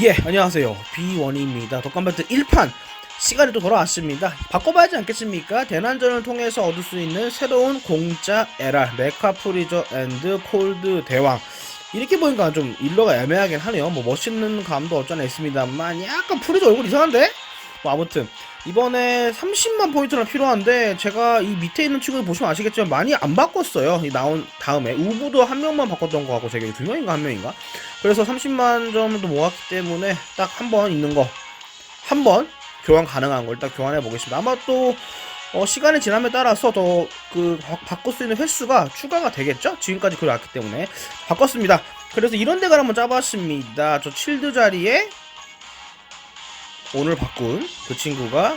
예, 안녕하세요. 비원입니다. 덕감배트 1판 시간이 또 돌아왔습니다. 바꿔봐야지 않겠습니까? 대난전을 통해서 얻을 수 있는 새로운 공짜 LR 메카 프리저 앤드 콜드 대왕. 이렇게 보니까 좀 일러가 애매하긴 하네요. 뭐 멋있는 감도 없잖아 있습니다만 약간 프리저 얼굴 이상한데? 뭐 아무튼 이번에 30만 포인트나 필요한데 제가 이 밑에 있는 친구들 보시면 아시겠지만 많이 안 바꿨어요. 이 나온 다음에 우부도 한 명만 바꿨던 거 같고 제가 두 명인가 한 명인가? 그래서 30만 점도 모았기 때문에 딱 한 번 있는 거 한 번 교환 가능한 걸 딱 교환해 보겠습니다. 아마 또 어, 시간이 지남에 따라서 더 그 바꿀 수 있는 횟수가 추가가 되겠죠? 지금까지 그래왔기 때문에 바꿨습니다. 그래서 이런 데가 한번 짜봤습니다. 저 칠드 자리에 오늘 바꾼 그 친구가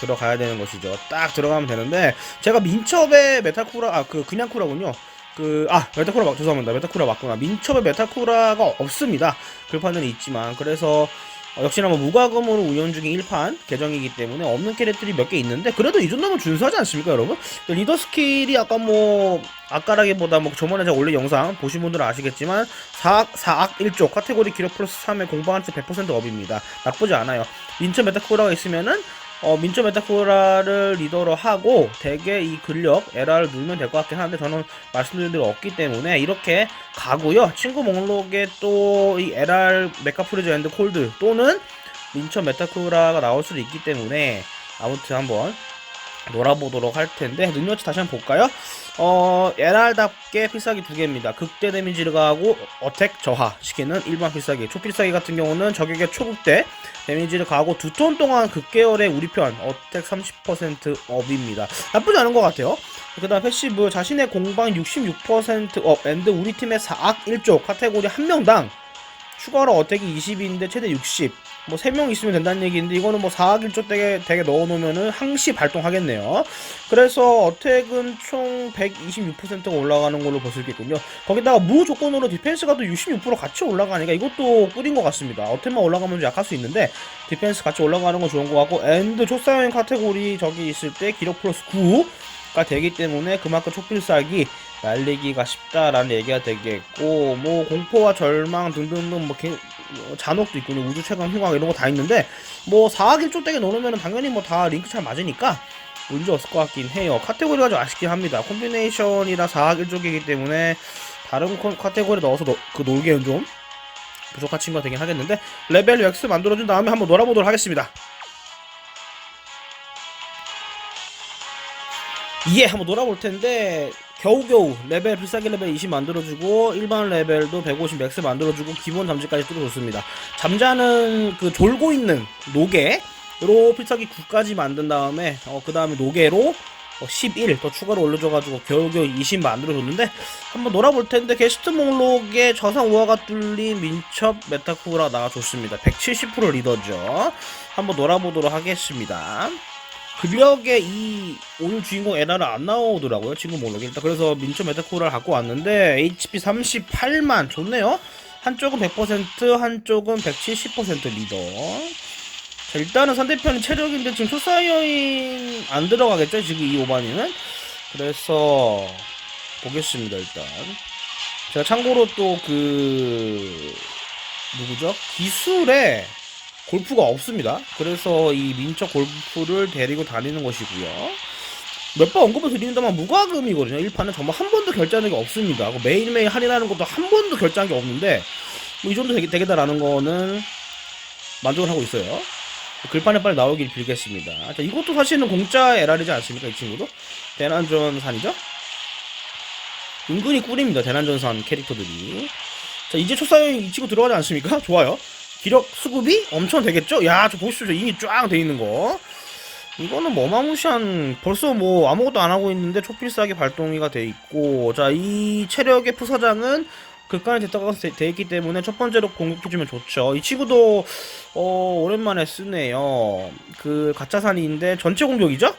들어가야 되는 것이죠. 딱 들어가면 되는데 제가 민첩의 메타쿠라 아 그 그냥 쿠라군요. 그 아 메타쿠라 맞 죄송합니다. 메타쿠라 맞구나. 민첩의 메타쿠라가 없습니다. 글판은 있지만 그래서 어, 역시나 뭐 무과금으로 운영 중인 1판 계정이기 때문에 없는 캐릭터들이 몇 개 있는데 그래도 이 정도면 준수하지 않습니까 여러분? 리더 스킬이 아까 뭐 아까라기보다 뭐 저번에 제가 올린 영상 보신 분들은 아시겠지만 4악, 4악 1조 카테고리 기록 플러스 3의 공방한치 100% 업입니다. 나쁘지 않아요. 민처 메타쿠라가 있으면은 어, 민처 메타쿠라를 리더로 하고 대개 이 근력 에라를 누르면 될 것 같긴 한데 저는 말씀드린 대로 없기 때문에 이렇게 가고요. 친구 목록에 또이 LR 메카프리즈 앤드 콜드 또는 민처 메타쿠라가 나올 수도 있기 때문에 아무튼 한번 놀아보도록 할 텐데 능력치 다시 한번 볼까요? 어 LR답게 필살기 두 개입니다. 극대 데미지를 가하고 어택 저하 시키는 일반 필살기. 초필살기 같은 경우는 적에게 초극대 데미지를 가하고 두턴 동안 극계열의 우리 편 어택 30% 업입니다. 나쁘지 않은 것 같아요. 그 다음 패시브 자신의 공방 66%업 앤드 우리 팀의 4악 1조 카테고리 한 명당 추가로 어택이 20인데 최대 60. 뭐 3명 있으면 된다는 얘기인데 이거는 뭐 4악 1조 댁에, 댁에 넣어놓으면은 항시 발동하겠네요. 그래서 어택은 총 126%가 올라가는 걸로 볼 수 있겠군요. 거기다가 무 조건으로 디펜스가 또 66% 같이 올라가니까 이것도 꿀인 것 같습니다. 어택만 올라가면 좀 약할 수 있는데 디펜스 같이 올라가는 건 좋은 것 같고 엔드 초사형 카테고리 저기 있을 때 기록 플러스 9 가 되기 때문에 그만큼 촉필살기 날리기가 쉽다라는 얘기가 되겠고 뭐 공포와 절망 등등등 뭐 개- 뭐 잔혹도 있고 우주 최강 흉왕 이런 거 다 있는데 뭐 4학 1조 댁에 넣으면 당연히 뭐 다 링크 잘 맞으니까 문제 없을 것 같긴 해요. 카테고리가 좀 아쉽긴 합니다. 콤비네이션이라 4학 1조이기 때문에 다른 콘- 카테고리 넣어서 넣- 그 놀기엔 좀 부족한 친구가 되긴 하겠는데 레벨 X 만들어준 다음에 한번 놀아보도록 하겠습니다 예 한번 놀아볼 텐데 겨우겨우 레벨 필살기 레벨 20 만들어주고 일반 레벨도 150 맥스 만들어주고 기본 잠재까지 뚫어줬습니다. 잠자는 그 졸고 있는 노개로 필살기 9까지 만든 다음에 어, 그 다음에 노개로 11 더 추가로 올려줘가지고 겨우겨우 20 만들어줬는데 한번 놀아볼 텐데 게스트 목록에 저상 우화가 뚫린 민첩 메타쿠라 나와줬습니다. 170% 리더죠. 한번 놀아보도록 하겠습니다 근력에 이 오늘 주인공 에라를 안 나오더라고요. 친구 목록에 일단 그래서 민초 메타코라를 갖고 왔는데 HP 38만 좋네요. 한쪽은 100% 한쪽은 170% 리더. 자 일단은 상대편이 체력인데 지금 초사이어인 안 들어가겠죠? 지금 이 오바니는? 그래서 보겠습니다 일단. 제가 참고로 또 그 누구죠? 기술에 골프가 없습니다. 그래서 이 민첩 골프를 데리고 다니는 것이고요. 몇 번 언급을 드리는다만 무과금이거든요. 1판은 정말 한 번도 결제한 적이 없습니다. 그 매일매일 할인하는 것도 한 번도 결제한 게 없는데 뭐 이 정도 되겠다라는 거는 만족을 하고 있어요. 글판에 빨리 나오길 빌겠습니다. 자, 이것도 사실은 공짜 LR이지 않습니까? 이 친구도? 대난전산이죠? 은근히 꿀입니다. 대난전산 캐릭터들이. 자, 이제 초사형 이 친구 들어가지 않습니까? 좋아요. 기력 수급이 엄청 되겠죠? 야, 저 보시죠. 이미 쫙돼 있는 거. 이거는 뭐 어마무시한 벌써 뭐 아무것도 안 하고 있는데 초필사기 발동이가 돼 있고 자 이 체력의 부사장은 극간에 됐다가 돼, 돼 있기 때문에 첫 번째로 공격해주면 좋죠 이 친구도 어 오랜만에 쓰네요 그 가짜 산인데 전체 공격이죠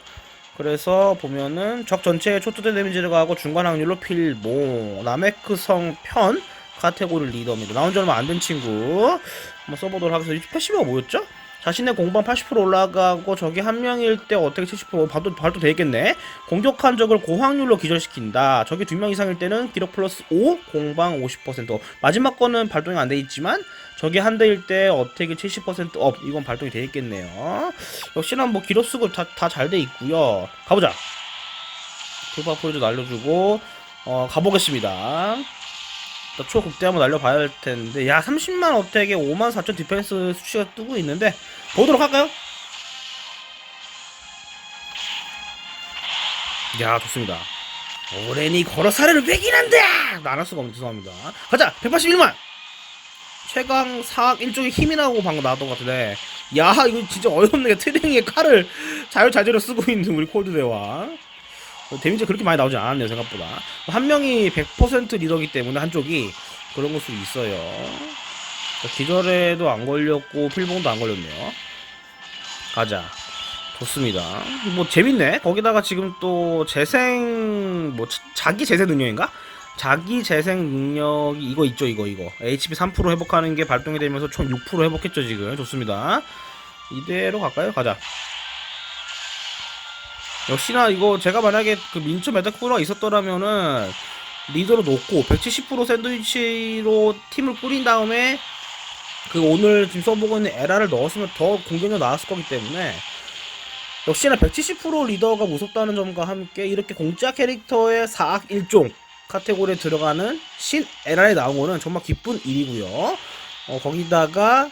그래서 보면은 적 전체에 초토대 데미지를 가하고 중간 확률로 필모 나메크성 편 카테고리 리더입니다 나온 지 얼마 안 된 친구 한번 써보도록 하겠습니다 패시브가 뭐였죠? 자신의 공방 80% 올라가고 적이 한 명일 때 어떻게 70% 발도 발도 되겠네. 공격한 적을 고확률로 기절시킨다. 적이 두 명 이상일 때는 기록 플러스 5, 공방 50%. 마지막 거는 발동이 안 돼 있지만 적이 한 대일 때 어택이 70%업 이건 발동이 돼 있겠네요. 역시나 뭐 기록 수급 다다 잘 돼 있고요. 가보자. 돌파 포이도 날려주고 어 가보겠습니다. 또 초극대 한번 날려봐야 할 텐데. 야 30만 어택에 5만 4천 디펜스 수치가 뜨고 있는데 보도록 할까요? 야 좋습니다. 오렌이 걸어 사례를 배긴한다 나눌 수가 없는 죄송합니다. 가자 181만! 최강 사악 일종의 힘이 나고 방금 나왔던 것 같은데. 야 이거 진짜 어이없네. 트링에 칼을 자유자재로 쓰고 있는 우리 콜드 대왕 어, 데미지 그렇게 많이 나오지 않았네요 생각보다. 한 명이 100% 리더기 때문에 한쪽이 그런 걸 수도 있어요. 자, 기절에도 안 걸렸고 필봉도 안 걸렸네요. 가자. 좋습니다. 뭐 재밌네. 거기다가 지금 또 재생 뭐 자- 자기 재생 능력인가? 자기 재생 능력이 이거 있죠 이거 이거. HP 3% 회복하는 게 발동이 되면서 총 6% 회복했죠 지금. 좋습니다. 이대로 갈까요? 가자 역시나 이거 제가 만약에 그 민초 메타쿠라가 있었더라면은 리더로 놓고 170% 샌드위치로 팀을 꾸린 다음에 그 오늘 지금 써보고 있는 에라를 넣었으면 더 공격력 나왔을 거기 때문에 역시나 170% 리더가 무섭다는 점과 함께 이렇게 공짜 캐릭터의 4악 1종 카테고리에 들어가는 신 에라에 나온 거는 정말 기쁜 일이고요. 어, 거기다가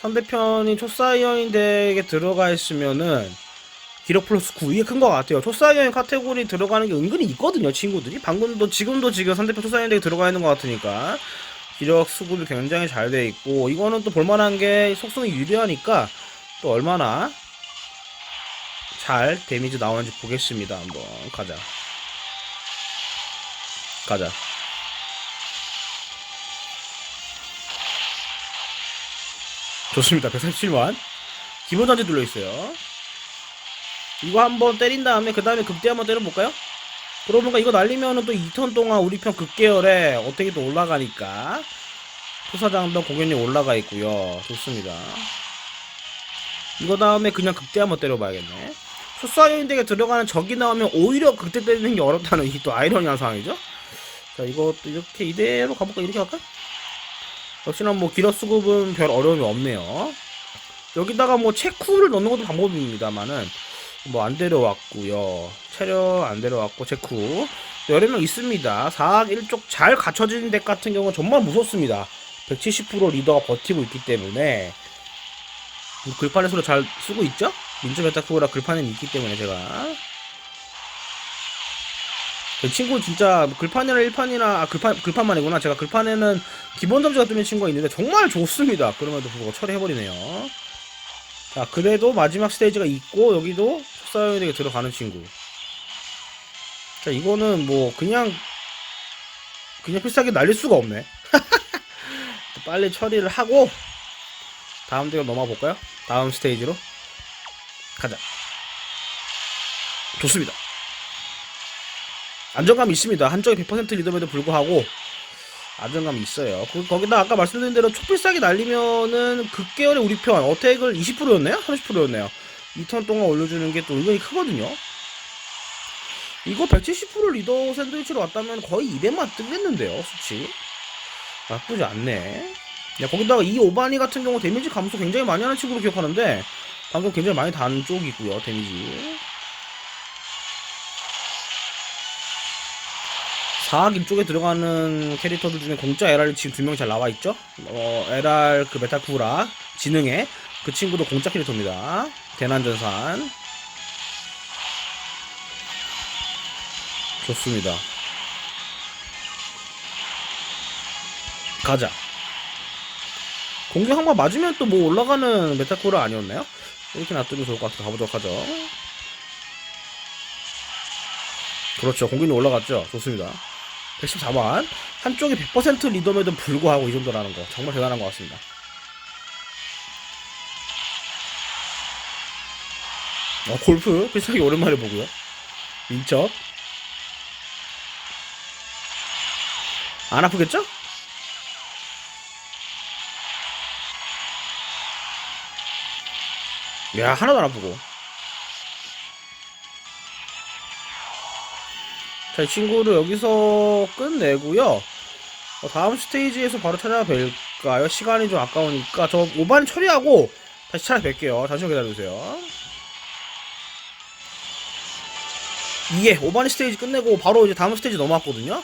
상대편이 초사이어인덱에 들어가 있으면은 기록 플러스 9 이게 큰 것 같아요. 초사이어인 카테고리 들어가는 게 은근히 있거든요, 친구들이. 방금도 지금도 지금 상대편 초사이어인덱에 들어가 있는 것 같으니까 기록 수급이 굉장히 잘 돼 있고 이거는 또 볼만한 게 속성이 유리하니까 또 얼마나 잘 데미지 나오는지 보겠습니다. 한번 가자. 가자. 좋습니다. 137만. 기본 전지 눌러 있어요. 이거 한번 때린 다음에 그 다음에 극대 한번 때려볼까요? 그러고 보니까 이거 날리면은 또 2턴 동안 우리 편 극계열에 어떻게 또 올라가니까 투사장도 공격력 올라가 있고요. 좋습니다. 이거 다음에 그냥 극대 한번 때려봐야겠네. 소사이인덱에 들어가는 적이 나오면 오히려 극대 때리는 게 어렵다는 이 또 아이러니한 상황이죠. 자 이것도 이렇게 이대로 가볼까 이렇게 갈까? 역시나 뭐 기러 수급은 별 어려움이 없네요. 여기다가 뭐 체쿠를 넣는 것도 방법입니다만은 뭐 안 데려왔고요. 체력 안 데려왔고 체쿠 여러 명 있습니다. 4악 1쪽 잘 갖춰진 덱 같은 경우는 정말 무섭습니다. 170% 리더가 버티고 있기 때문에 뭐 글판에서도 잘 쓰고 있죠? 민주 메타쿠라 글판에 있기 때문에 제가 그 친구 진짜 글판이나 1판이나 아 글판 글판만이구나 제가 글판에는 기본 점수가 뜨는 친구가 있는데 정말 좋습니다 그럼에도 불구하고 처리해버리네요 자 그래도 마지막 스테이지가 있고 여기도 속사연에게 들어가는 친구 자 이거는 뭐 그냥 그냥 필살기 날릴 수가 없네 빨리 처리를 하고 다음 대로 넘어가 볼까요? 다음 스테이지로 가자. 좋습니다. 안정감이 있습니다. 한쪽이 100% 리더에도 불구하고 안정감이 있어요. 그, 거기다 아까 말씀드린 대로 초필살기 날리면은 극계열의 우리 편 어택을 20%였나요? 30%였나요? 2턴 동안 올려주는 게또 은근히 크거든요. 이거 170% 리더 샌드위치로 왔다면 거의 200만 뜨겠는데요, 수치. 나쁘지 않네. 야, 거기다가 이 오바니 같은 경우 데미지 감소 굉장히 많이 하는 친구로 기억하는데 방금 굉장히 많이 단 쪽이고요 데미지 4악 쪽에 들어가는 캐릭터들 중에 공짜 LR이 지금 두 명 잘 나와 있죠 어, LR 그 메타쿠라 지능의 그 친구도 공짜 캐릭터입니다 대난전산 좋습니다 가자 공격 한 번 맞으면 또 뭐 올라가는 메타쿠라 아니었나요? 이렇게 놔두면 좋을 것 같아서 가보도록 하죠. 그렇죠. 공격력 올라갔죠. 좋습니다. 114만. 한쪽이 100% 리더에도 불구하고 이 정도라는 거. 정말 대단한 것 같습니다. 어, 골프. 필살기 오랜만에 보고요. 민첩. 안 아프겠죠? 야 하나도 안 아프고 자, 이 친구를 여기서 끝내고요. 어, 다음 스테이지에서 바로 찾아뵐까요? 시간이 좀 아까우니까 저 오반 처리하고 다시 찾아뵐게요. 잠시만 기다려주세요. 이게 오반 스테이지 끝내고 바로 이제 다음 스테이지 넘어왔거든요.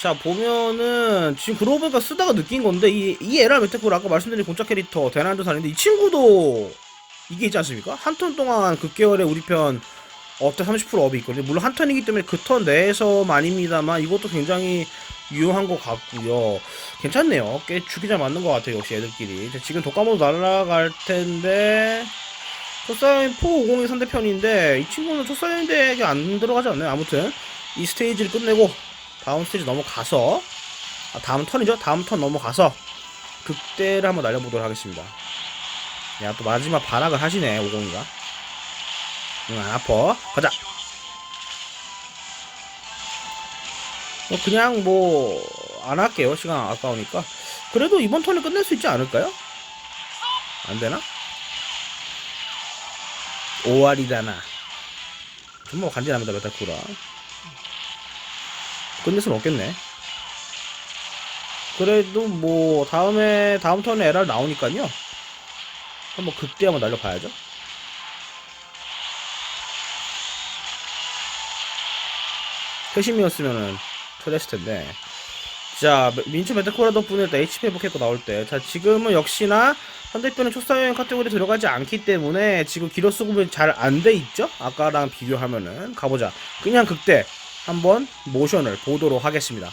자 보면은 지금 그로브가 쓰다가 느낀 건데 이, 이 에라 메테크를 아까 말씀드린 공짜 캐릭터 대난도 사는데 이 친구도 이게 있지 않습니까? 한 턴 동안 극계열의 우리 편 업대 30% 업이 있거든요. 물론 한 턴이기 때문에 그 턴 내에서만입니다만 이것도 굉장히 유용한 것 같고요. 괜찮네요. 꽤잘 맞는 것 같아요. 역시 애들끼리. 자, 지금 독감으로 날아갈 텐데 초사인 450이 상대편인데 이 친구는 초사인 덱에 안 들어가지 않나요? 아무튼 이 스테이지를 끝내고 다음 스테이지 넘어가서 아, 다음 턴이죠? 다음 턴 넘어가서 극대를 한번 날려보도록 하겠습니다. 야 또 마지막 발악을 하시네 50이가 응, 안 아파. 가자. 뭐 그냥 뭐 안 할게요. 시간 아까우니까. 그래도 이번 턴에 끝낼 수 있지 않을까요? 안 되나? 5알이다나. 정말 간지납니다, 메타쿠라. 끝낼 순 없겠네. 그래도 뭐 다음에 다음 턴에 에랄 나오니까요. 한번 극대 한번 날려봐야죠. 회심이었으면은 초대했을 텐데. 자, 민초 메타코라 덕분에 또 HP 회복했고 나올 때. 자, 지금은 역시나 상대편은 초사여행 카테고리 들어가지 않기 때문에 지금 기로스 구분이 잘 안 돼 있죠? 아까랑 비교하면은. 가보자. 그냥 극대 한번 모션을 보도록 하겠습니다.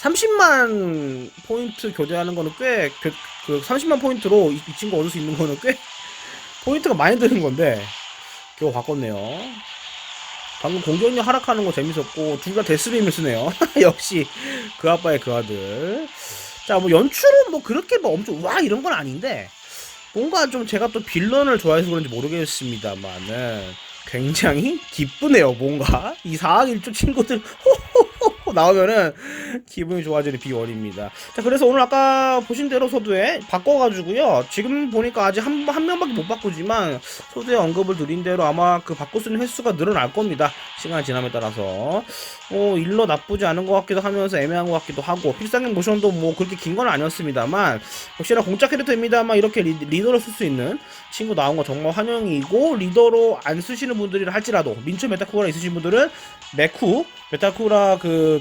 30만 포인트 교대하는 거는 꽤, 그, 그 30만 포인트로 이, 이 친구 얻을 수 있는 거는 꽤 포인트가 많이 드는 건데, 겨우 바꿨네요. 방금 공격력 하락하는 거 재밌었고 둘 다 데스빔을 쓰네요. 역시 그 아빠의 그 아들. 자 뭐 연출은 뭐 그렇게 뭐 엄청 와 이런 건 아닌데 뭔가 좀 제가 또 빌런을 좋아해서 그런지 모르겠습니다만은 굉장히 기쁘네요 뭔가 이 4학 1조 친구들 호호호호 나오면은 기분이 좋아지는 비원입니다. 자 그래서 오늘 아까 보신 대로 소두에 바꿔가지고요 지금 보니까 아직 한, 한 명밖에 못 바꾸지만 소두에 언급을 드린 대로 아마 그 바꿔 쓰는 횟수가 늘어날 겁니다. 시간이 지남에 따라서 어 일러 나쁘지 않은 것 같기도 하면서 애매한 것 같기도 하고 필살기 모션도 뭐 그렇게 긴 건 아니었습니다만 역시나 공짜 캐릭터입니다만 이렇게 리, 리더로 쓸 수 있는 친구 나온 거 정말 환영이고 리더로 안 쓰시는 분들이라 할지라도 민초 메타쿠라 있으신 분들은 메쿠 메타쿠라 그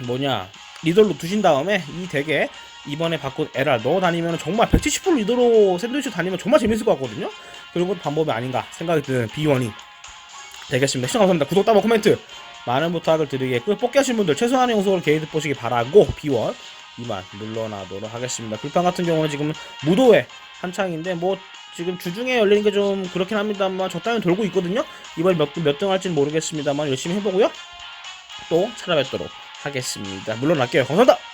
뭐냐 리더로 두신 다음에 이 덱에 이번에 바꾼 에랄 넣어 다니면 정말 170% 리더로 샌드위치 다니면 정말 재밌을 것 같거든요. 그런 것도 방법이 아닌가 생각이 드는 B1이 되겠습니다. 시청 감사합니다. 구독, 따봉, 코멘트 많은 부탁을 드리겠고요. 뽑기 하신 분들 최소한의 영속을 게이드 보시기 바라고 B1 이만 물러나도록 하겠습니다. 불판 같은 경우는 지금 무도회 한창인데 뭐 지금 주중에 열리는 게 좀 그렇긴 합니다만 적당히 돌고 있거든요. 이번에 몇, 몇등 할지는 모르겠습니다만 열심히 해보고요. 또 찾아뵙도록 하겠습니다. 물러날게요. 감사합니다.